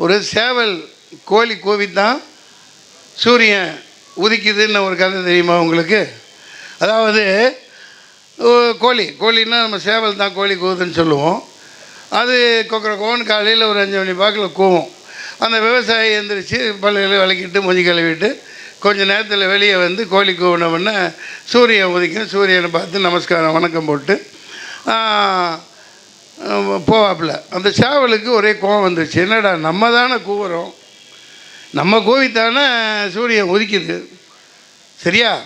ஒரு சேவல் கோழி கூவித்தான் சூரியன் உதிக்குதுன்னு ஒரு கதை தெரியுமா உங்களுக்கு? அதாவது ஓ, கோழி கோழின்னா நம்ம சேவல் தான் கோழி கூவுதுன்னு சொல்லுவோம். அது கொக்கரை கோவன் காலையில் ஒரு அஞ்சு மணி பாக்கில் கூவும். அந்த விவசாயி எழுந்திரிச்சு பல்லுகளை விளக்கிட்டு மூஞ்சி கழுவிட்டு கொஞ்சம் நேரத்தில் வெளியே வந்து கோழி கூவினவுடனே சூரியன் உதிக்கும். சூரியனை பார்த்து நமஸ்காரம் வணக்கம் போட்டு போவாப்புல. அந்த சேவலுக்கு ஒரே கோவம் வந்துச்சு என்னடா நம்ம தானே கூவுறோம். நம்ம கூவித்தானே சூரியன் உதிக்குது. சரியா?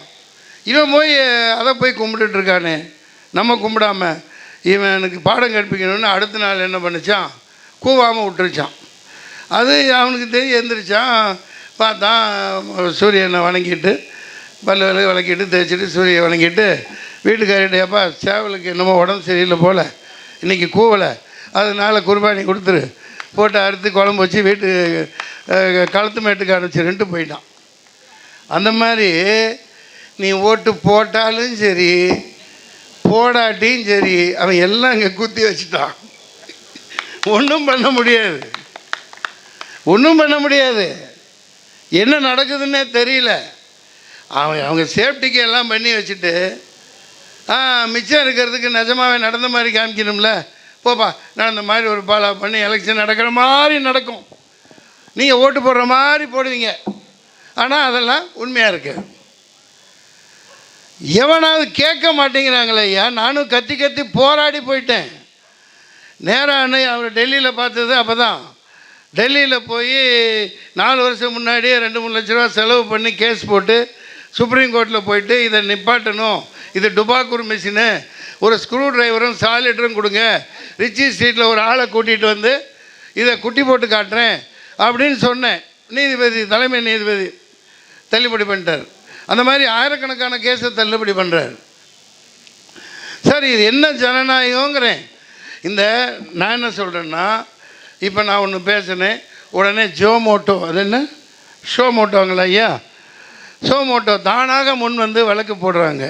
இவன் போய் அதை போய் கும்பிட்டுட்டு இருக்கானே. நம்ம கும்பிடாம இவன் எனக்கு பாடம் கற்பிக்கணும்னு அடுத்த நாள் என்ன பண்ணுச்சான்? கூவாமல் விட்டுருச்சான். அது அவனுக்கு தெரிய எழுந்திரிச்சான் பார்த்தான் சூரியனை வணங்கிட்டு பல்லு விலை விளக்கிட்டு தேய்ச்சிட்டு சூரியனை வணங்கிட்டு வீட்டுக்காரிட்டேப்பா சேவலுக்கு என்னமோ உடம்பு சரியில்லை போல். இன்றைக்கி கூவலை. அதனால குர்பானி கொடுத்துரு. போட்டு அறுத்து குழம்பு வச்சு வீட்டு கழுத்து களத்து மேட்டுக்கு அனுப்பிச்சிருன்ட்டு போயிட்டான். அந்த மாதிரி நீ ஓட்டு போட்டாலும் சரி போடாட்டியும் சரி அவன் எல்லாம் இங்கே குத்தி வச்சுட்டான். ஒன்றும் பண்ண முடியாது. ஒன்றும் பண்ண முடியாது. என்ன நடக்குதுன்னே தெரியல. அவன் அவங்க சேஃப்டிக்கு எல்லாம் பண்ணி வச்சுட்டு ஆ மிச்சம் இருக்கிறதுக்கு நிஜமாவே நடந்த மாதிரி காமிக்கணும்ல. போப்பா நடந்த மாதிரி ஒரு பாலா பண்ணி எலெக்ஷன் நடக்கிற மாதிரி நடக்கும். நீங்கள் ஓட்டு போடுற மாதிரி போடுவீங்க. ஆனால் அதெல்லாம் உண்மையாக இருக்கு. எவனாவது கேட்க மாட்டேங்கிறாங்களே ஐயா நானும் கத்தி கத்தி போராடி போயிட்டேன். நேராக அவர் டெல்லியில் பார்த்தது அப்போ தான் டெல்லியில் போய் நாலு வருஷம் முன்னாடியே ரெண்டு மூணு லட்ச ரூபா செலவு பண்ணி கேஸ் போட்டு சுப்ரீம் கோர்ட்டில் போயிட்டு இதை நிப்பாட்டணும். இது டுபாக்கூர் மிஷினு. ஒரு ஸ்க்ரூ டிரைவரும் சாலிட்டரும் கொடுங்க. ரிச்சி ஸ்ட்ரீட்டில் ஒரு ஆளை கூட்டிகிட்டு வந்து இதை குட்டி போட்டு காட்டுறேன் அப்படின்னு சொன்னேன். நீதிபதி தலைமை நீதிபதி தள்ளுபடி பண்ணிட்டார். அந்த மாதிரி ஆயிரக்கணக்கான கேஸை தள்ளுபடி பண்ணுறார் சார் இது என்ன ஜனநாயகங்கிறேன். இந்த நான் என்ன சொல்கிறேன்னா இப்போ நான் ஒன்று பேசினேன். உடனே ஜோமோட்டோ அது என்ன? ஷோமோட்டோங்களா ஐயா? ஷோ மோட்டோ தானாக முன் வந்து வழக்கு போடுறாங்க.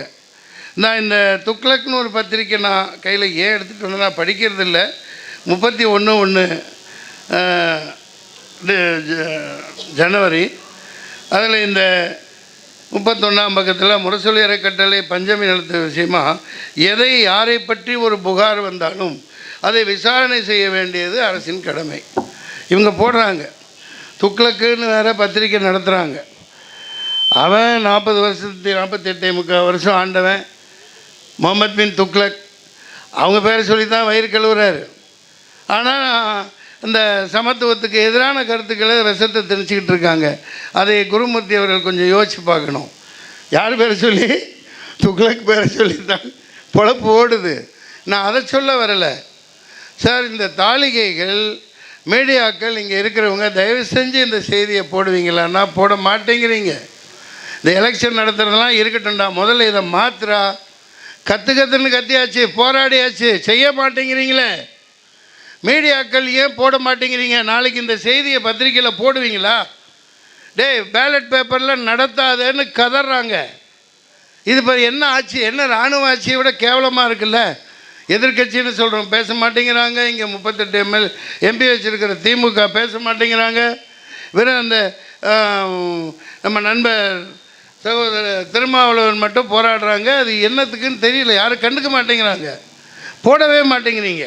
நான் இந்த துக்ளக்னு ஒரு பத்திரிக்கை நான் கையில் ஏன் எடுத்துகிட்டு வந்து நான் படிக்கிறது இல்லை. முப்பத்தி ஒன்று ஒன்று ஜனவரி. அதில் இந்த முப்பத்தொன்னாம் பக்கத்தில் முரசொலி அறக்கட்டளை பஞ்சமி நடத்த விஷயமா எதை யாரை பற்றி ஒரு புகார் வந்தாலும் அதை விசாரணை செய்ய வேண்டியது அரசின் கடமை. இவங்க போடுறாங்க. துக்ளக்குன்னு வேறு பத்திரிக்கை நடத்துகிறாங்க அவன் நாற்பது வருஷத்து நாற்பத்தெட்டே முக்கால் வருஷம் ஆண்டவன். முகமது பின் துக்ளக். அவங்க பேரை சொல்லி தான் வயிறு கழுவுறாரு. ஆனால் இந்த சமத்துவத்துக்கு எதிரான கருத்துக்களை விஷத்தை திணிச்சிக்கிட்டு இருக்காங்க. அதை குருமூர்த்தி அவர்கள் கொஞ்சம் யோசிச்சு பார்க்கணும். யார் பேரை சொல்லி? துக்ளக் பேரை சொல்லி தான் பொழப்பு ஓடுது. நான் அதை சொல்ல வரலை. சார் இந்த தாளிகைகள் மீடியாக்கள் இங்கே இருக்கிறவங்க தயவு செஞ்சு இந்த செய்தியை போடுவீங்களான்னா போட மாட்டேங்கிறீங்க. இந்த எலெக்ஷன் நடத்துகிறதெல்லாம் இருக்கட்டும்டா. முதல்ல இதை மாத்திரா கத்து கத்துன்னு கத்தியாச்சு போராடியாச்சு. செய்ய மாட்டேங்கிறீங்களே. மீடியாக்கள் ஏன் போட மாட்டேங்கிறீங்க? நாளைக்கு இந்த செய்தியை பத்திரிக்கையில் போடுவீங்களா? டேய் பேலட் பேப்பரில் நடத்தாதேன்னு கதறாங்க. இது இப்போ என்ன ஆட்சி? என்ன இராணுவ ஆட்சியை விட கேவலமாக இருக்குல்ல? எதிர்க்கட்சின்னு சொல்கிறோம் பேச மாட்டேங்கிறாங்க. இங்கே முப்பத்தெட்டு எம்எல் எம்பி வச்சுருக்கிற திமுக பேச மாட்டேங்கிறாங்க. வெறும் அந்த நம்ம நண்பர் சகோதரர் திருமாவளவன் மட்டும் போராடுறாங்க. அது என்னத்துக்குன்னு தெரியல. யாரும் கண்டுக்க மாட்டேங்கிறாங்க. போடவே மாட்டேங்கிறீங்க.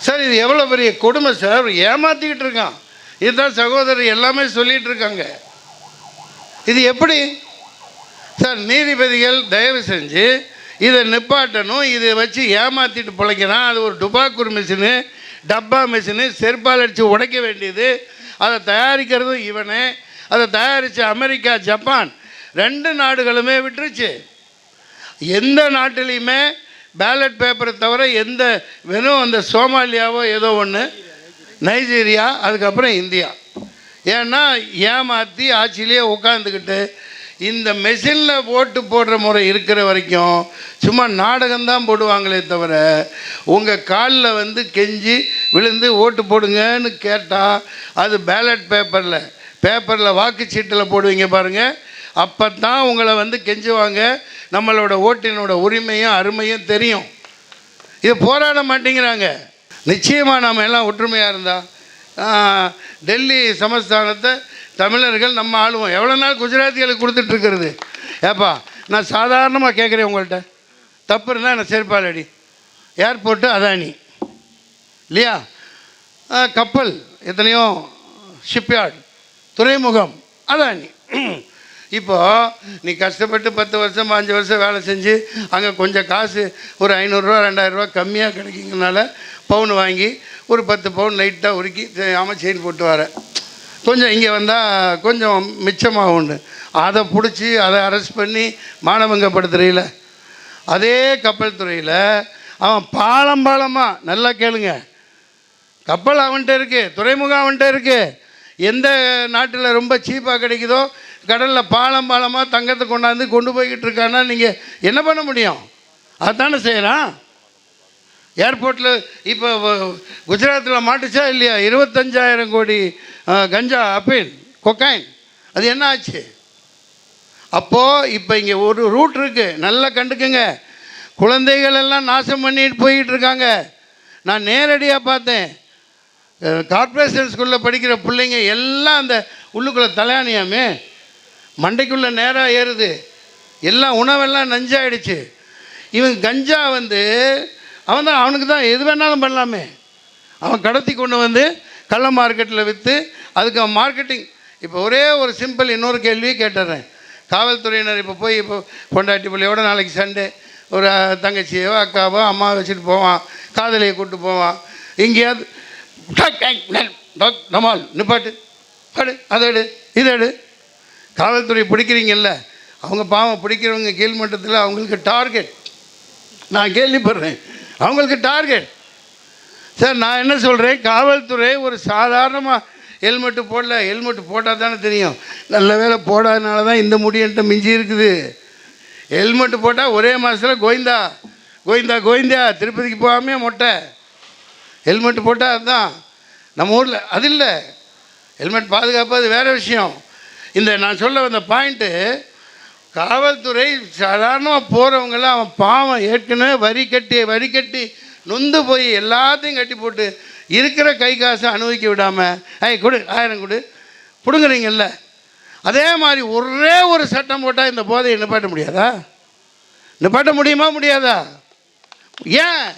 சார் இது எவ்வளோ பெரிய கொடுமை சார். ஏமாற்றிக்கிட்டு இருக்கான். இதுதான் சகோதரர் எல்லாமே சொல்லிகிட்டு இருக்காங்க. இது எப்படி? சார் நீதிபதிகள் தயவு செஞ்சு இதை நிப்பாட்டணும். இதை வச்சு ஏமாற்றிட்டு பிழைக்கிறான். அது ஒரு டுபாக்கூர் மிஷினு டப்பா மிஷினு செருப்பால் அடித்து உடைக்க வேண்டியது. அதை தயாரிக்கிறதும் இவனே. அதை தயாரித்த அமெரிக்கா ஜப்பான் ரெண்டு நாடுகளுமே விட்டுருச்சு. எந்த நாட்டிலையுமே பேலட் பேப்பரை தவிர எந்த வெறும் அந்த சோமாலியாவோ ஏதோ ஒன்று நைஜீரியா அதுக்கப்புறம் இந்தியா. ஏன்னா ஏமாற்றி ஆட்சியிலேயே உட்காந்துக்கிட்டு இந்த மெஷினில் ஓட்டு போடுற முறை இருக்கிற வரைக்கும் சும்மா நாடகம்தான் போடுவாங்களே தவிர உங்கள் காலில் வந்து கெஞ்சி விழுந்து ஓட்டு போடுங்கன்னு கேட்டால் அது பேலட் பேப்பரில் பேப்பரில் வாக்குச்சீட்டில் போடுவீங்க பாருங்கள் அப்போ தான் உங்களை வந்து கெஞ்சுவாங்க. நம்மளோட ஓட்டினோட உரிமையும் அருமையும் தெரியும். இது போராட மாட்டேங்கிறாங்க. நிச்சயமாக நாம் எல்லாம் ஒற்றுமையாக இருந்தால் டெல்லி சமஸ்தானத்தை தமிழர்கள் நம்ம ஆளுவோம். எவ்வளோ நாள் குஜராத்திகளுக்கு கொடுத்துட்ருக்கிறது ஏப்பா நான் சாதாரணமாக கேட்குறேன் உங்கள்கிட்ட தப்பு இருந்தால் நான் செருப்பாலடி ஏர்போர்ட்டு அதானி. இல்லையா? கப்பல் எத்தனையோ ஷிப்யார்டு துறைமுகம். அதானி இப்போ நீ கஷ்டப்பட்டு பத்து வருஷம் அஞ்சு வருஷம் வேலை செஞ்சு அங்கே கொஞ்சம் காசு ஒரு ஐநூறுரூவா ரெண்டாயிரரூவா கம்மியாக கிடைக்குங்கனால பவுன் வாங்கி ஒரு பத்து பவுன் லைட்டாக உருக்கி ஆமாம் செயின் போட்டு வர. கொஞ்சம் இங்கே வந்தால் கொஞ்சம் மிச்சமாக உண்டு அதை பிடிச்சி அதை அரெஸ்ட் பண்ணி மானவங்கப்படுத்துறையில் அதே கப்பல் துறையில் அவன் பாலம் பாலமாக நல்லா கேளுங்க. கப்பல் அவன்கிட்ட இருக்குது துறைமுகம் அவன்கிட்ட இருக்குது எந்த நாட்டில் ரொம்ப சீப்பாக கிடைக்குதோ கடலில் பாலம் பாலமாக தங்கத்தை கொண்டாந்து கொண்டு போய்கிட்டு இருக்கான்னா நீங்கள் என்ன பண்ண முடியும்? அதானே செய்கிறான் ஏர்போர்ட்டில் இப்போ குஜராத்தில் மாட்டுச்சா இல்லையா? இருபத்தஞ்சாயிரம் கோடி கஞ்சா அப்பீன் கொக்கைன். அது என்ன ஆச்சு? அப்போது இப்போ இங்கே ஒரு ரூட் இருக்குது நல்லா கண்டுக்குங்க. குழந்தைகள் எல்லாம் நாசம் பண்ணிட்டு போய்கிட்டு இருக்காங்க. நான் நேரடியாக பார்த்தேன். கார்ப்பரேஷன் ஸ்கூலில் படிக்கிற பிள்ளைங்க எல்லாம் அந்த உள்ளுக்குள்ளே தலையாணியாமே. மண்டைக்குள்ளே நேராக ஏறுது. எல்லாம் உணவெல்லாம் நஞ்சாயிடுச்சு. இவன் கஞ்சா வந்து அவன் தான் அவனுக்கு தான் எது வேணாலும் பண்ணலாமே. அவன் கடத்தி கொண்டு வந்து கள்ள மார்க்கெட்டில் விற்று அதுக்கு அவன் மார்க்கெட்டிங் இப்போ ஒரே ஒரு சிம்பிள் இன்னொரு கேள்வியை கேட்டுறேன். காவல்துறையினர் இப்போ போய் இப்போ பொண்டாட்டி பிள்ளையோட நாளைக்கு சண்டே. ஒரு தங்கச்சியோ அக்காவோ அம்மாவை வச்சுட்டு போவான். காதலியை கூப்பிட்டு போவான். எங்கேயாவது டக், நிப்பாட்டு. பாடு அதை எடு இதை எடு. காவல்துறை பிடிக்கிறீங்கல்ல அவங்க பாவம் பிடிக்கிறவங்க கீழ்மட்டத்தில் அவங்களுக்கு டார்கெட். நான் கேள்விப்படுறேன். அவங்களுக்கு டார்கெட். சார் நான் என்ன சொல்கிறேன் காவல்துறை ஒரு சாதாரணமாக ஹெல்மெட்டு போடல ஹெல்மெட்டு போட்டால் தானே தெரியும். நல்ல வேலை போடாதனால தான் இந்த முடியன்ட்ட மிஞ்சி இருக்குது. ஹெல்மெட்டு போட்டால் ஒரே மாதத்தில் கோவிந்தா கோவிந்தா கோவிந்தா திருப்பதிக்கு போகாமே மொட்டை. ஹெல்மெட் போட்டால் அதுதான் நம்ம ஊரில் அது இல்லை. ஹெல்மெட் பாதுகாப்பு அது வேறு விஷயம். இந்த நான் சொல்ல வந்த பாயிண்ட்டு காவல்துறை சாதாரணமாக போகிறவங்களாம் அவன் பாவம் ஏற்கனவே வரி கட்டி வரி கட்டி நொந்து போய் எல்லாத்தையும் கட்டி போட்டு இருக்கிற கை காசை அனுபவிக்க விடாமல் ஐய் கொடு ஆயிரம் கொடு. பிடுங்குறீங்கல்ல. அதே மாதிரி ஒரே ஒரு சட்டம் போட்டால் இந்த போதையை நிப்பாட்ட முடியாதா? நிப்பாட்ட முடியுமா முடியாதா? ஏன்?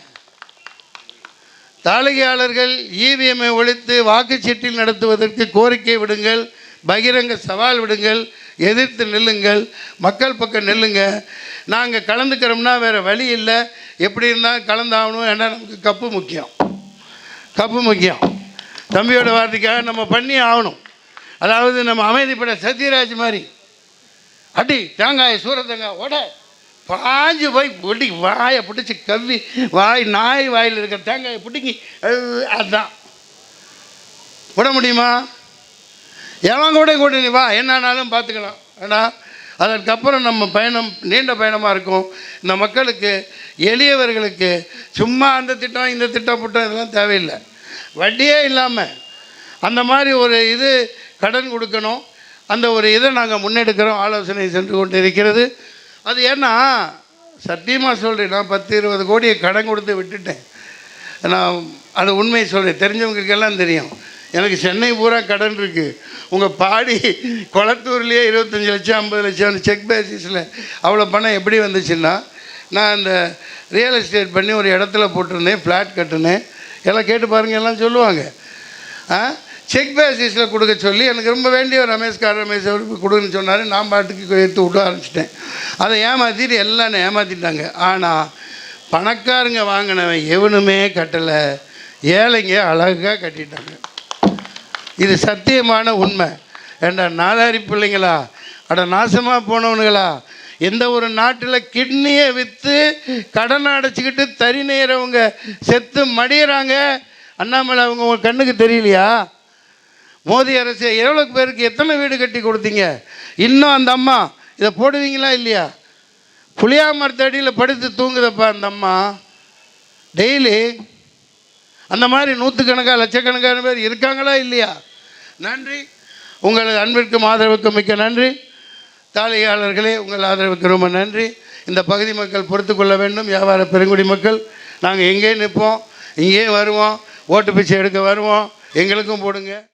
தாளிகையாளர்கள் இவிஎம்ஐ ஒழித்து வாக்குச்சீட்டில் நடத்துவதற்கு கோரிக்கை விடுங்கள் பகிரங்க சவால் விடுங்கள் எதிர்த்து நில்லுங்கள் மக்கள் பக்கம் நில்லுங்க. நாங்கள் கலந்துக்கிறோம்னா வேறு வழி இல்லை. எப்படி இருந்தால் கலந்தாகணும். ஏன்னா நமக்கு கப்பு முக்கியம். கப்பு முக்கியம். தம்பியோட வார்த்தைக்காக நம்ம பண்ணி ஆகணும். அதாவது நம்ம அமைதிப்பட சத்யராஜ் மாதிரி. அடி தேங்காய் சூரத்தங்காய் ஓட. பாஞ்சு போய் பிடிக்கி வாயை பிடிச்சி கவ்வி வாய் நாய் வாயில் இருக்கிற தேங்காயை பிடிங்கி அதுதான் விட முடியுமா? எவன் கூட கூட நீ வா என்னன்னாலும் பார்த்துக்கலாம். ஏன்னா அதற்கப்புறம் நம்ம பயணம் நீண்ட பயணமாக இருக்கும். இந்த மக்களுக்கு எளியவர்களுக்கு சும்மா அந்த திட்டம் இந்த திட்டம் புட்டம் இதெல்லாம் தேவையில்லை. வட்டியே இல்லாமல் அந்த மாதிரி ஒரு இது கடன் கொடுக்கணும். அந்த ஒரு இதை நாங்கள் முன்னெடுக்கிறோம். ஆலோசனை சென்று கொண்டு இருக்கிறது அது ஏன்னா சத்தியமாக சொல்கிறேன் நான் பத்து இருபது கோடியை கடன் கொடுத்து விட்டுட்டேன். நான் அது உண்மையை சொல்கிறேன் தெரிஞ்சவங்களுக்கெல்லாம் தெரியும். எனக்கு சென்னை பூரா கடன் இருக்குது உங்கள் பாடி குளத்தூர்லேயே இருபத்தஞ்சி லட்சம் ஐம்பது லட்சம் செக் பேசிஸில் அவ்வளோ பணம் எப்படி வந்துச்சுன்னா நான் அந்த ரியல் எஸ்டேட் பண்ணி ஒரு இடத்துல போட்டிருந்தேன் ஃப்ளாட் கட்டினேன். எல்லாம் கேட்டு பாருங்கள் எல்லாம் சொல்லுவாங்க. ஆ? செக் பேசிஸில் கொடுக்க சொல்லி எனக்கு ரொம்ப வேண்டிய ஒரு ரமேஷ்கார் ரமேஷ் அவருக்கு கொடுன்னு சொன்னார். நான் பாட்டுக்கு எடுத்து விட ஆரம்பிச்சிட்டேன். அதை ஏமாற்றிட்டு எல்லாம் ஏமாற்றிட்டாங்க ஆனால் பணக்காரங்க வாங்கினவன் எவனுமே கட்டலை. ஏழைங்க அழகாக கட்டிட்டாங்க. இது சத்தியமான உண்மை. ஏண்டா நாதாரி பிள்ளைங்களா? அட நாசமாக போனவனுங்களா? எந்த ஒரு நாட்டில் கிட்னியை விற்று கடனை அடைச்சிக்கிட்டு தறி நெய்கிறவங்க செத்து மடியிறாங்க? அண்ணாமலை அவங்க உங்கள் கண்ணுக்கு தெரியலையா? மோடி அரசு எவ்வளோ பேருக்கு எத்தனை வீடு கட்டி கொடுத்தீங்க? இன்னும் அந்த அம்மா இதை போடுவீங்களா இல்லையா? புளியா மரத்தடியில் படுத்து தூங்குதப்பா அந்த அம்மா. டெய்லி அந்த மாதிரி நூற்றுக்கணக்காக லட்சக்கணக்கான பேர் இருக்காங்களா இல்லையா? நன்றி. உங்களது அன்பிற்கும் ஆதரவுக்கும் மிக்க நன்றி. தாலியாளர்களே உங்கள் ஆதரவுக்கு ரொம்ப நன்றி. இந்த பகுதி மக்கள் பொறுத்து கொள்ள வேண்டும். வியாபார பெருங்குடி மக்கள் நாங்கள் எங்கேயும் நிற்போம்? இங்கேயும் வருவோம். ஓட்டு பிச்சை எடுக்க வருவோம். எங்களுக்கும் போடுங்க.